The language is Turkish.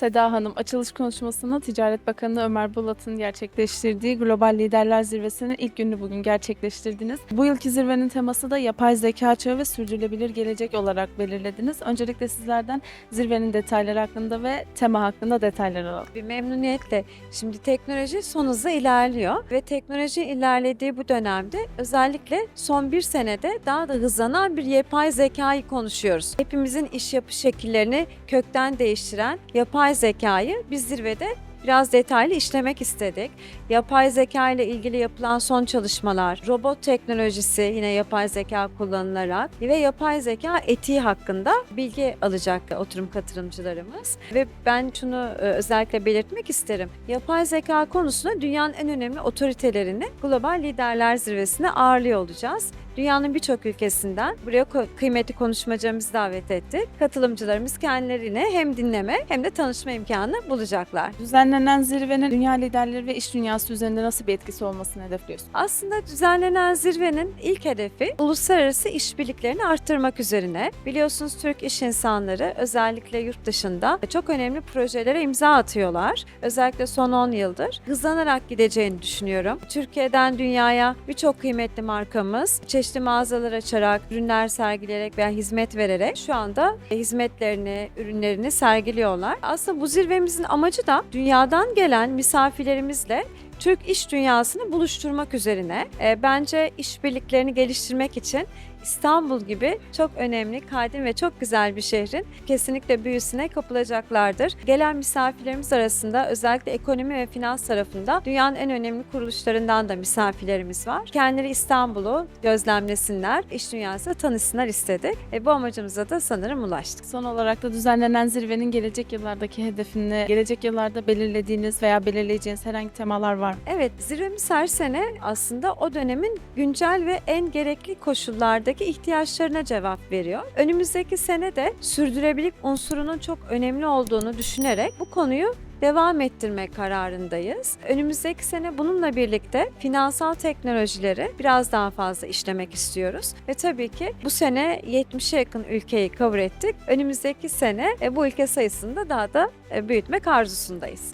Seda Hanım açılış konuşmasını Ticaret Bakanı Ömer Bulat'ın gerçekleştirdiği Global Liderler Zirvesi'nin ilk gününü bugün gerçekleştirdiniz. Bu yılki zirvenin teması da yapay zeka çağı ve sürdürülebilir gelecek olarak belirlediniz. Öncelikle sizlerden zirvenin detayları hakkında ve tema hakkında detaylar alalım. Bir memnuniyetle. Şimdi teknoloji son hızla ilerliyor ve teknoloji ilerlediği bu dönemde özellikle son bir senede daha da hızlanan bir yapay zekayı konuşuyoruz. Hepimizin iş yapış şekillerini kökten değiştiren yapay zekayı biz zirvede biraz detaylı işlemek istedik. Yapay zeka ile ilgili yapılan son çalışmalar, robot teknolojisi yine yapay zeka kullanılarak ve yapay zeka etiği hakkında bilgi alacak oturum katılımcılarımız. Ve ben şunu e, özellikle belirtmek isterim. Yapay zeka konusunda dünyanın en önemli otoritelerini Global Liderler Zirvesi'ne ağırlıyor olacağız. Dünyanın birçok ülkesinden buraya kıymetli konuşmacılarımızı davet ettik. Katılımcılarımız kendilerine hem dinleme hem de tanışma imkanı bulacaklar. Düzenlenen zirvenin dünya liderleri ve iş dünyası üzerinde nasıl bir etkisi olmasını hedefliyorsunuz? Aslında düzenlenen zirvenin ilk hedefi uluslararası işbirliklerini arttırmak üzerine. Biliyorsunuz Türk iş insanları özellikle yurt dışında çok önemli projelere imza atıyorlar. Özellikle son 10 yıldır hızlanarak gideceğini düşünüyorum. Türkiye'den dünyaya birçok kıymetli markamız çeşitli mağazalar açarak, ürünler sergileyerek veya hizmet vererek şu anda hizmetlerini, ürünlerini sergiliyorlar. Aslında bu zirvemizin amacı da dünyadan gelen misafirlerimizle Türk iş dünyasını buluşturmak üzerine. E, bence işbirliklerini geliştirmek için İstanbul gibi çok önemli, kadim ve çok güzel bir şehrin kesinlikle büyüsüne kapılacaklardır. Gelen misafirlerimiz arasında özellikle ekonomi ve finans tarafında dünyanın en önemli kuruluşlarından da misafirlerimiz var. Kendileri İstanbul'u gözlemlesinler, iş dünyasıyla tanışsınlar istedik. E, bu amacımıza da sanırım ulaştık. Son olarak da düzenlenen zirvenin gelecek yıllardaki hedefini, gelecek yıllarda belirlediğiniz veya belirleyeceğiniz herhangi temalar var mı? Evet, zirvemiz her sene aslında o dönemin güncel ve en gerekli koşullardaki ihtiyaçlarına cevap veriyor. Önümüzdeki sene de sürdürülebilirlik unsurunun çok önemli olduğunu düşünerek bu konuyu devam ettirme kararındayız. Önümüzdeki sene bununla birlikte finansal teknolojileri biraz daha fazla işlemek istiyoruz. Ve tabii ki bu sene 70'e yakın ülkeyi cover ettik. Önümüzdeki sene e, bu ülke sayısını da daha da e, büyütmek arzusundayız.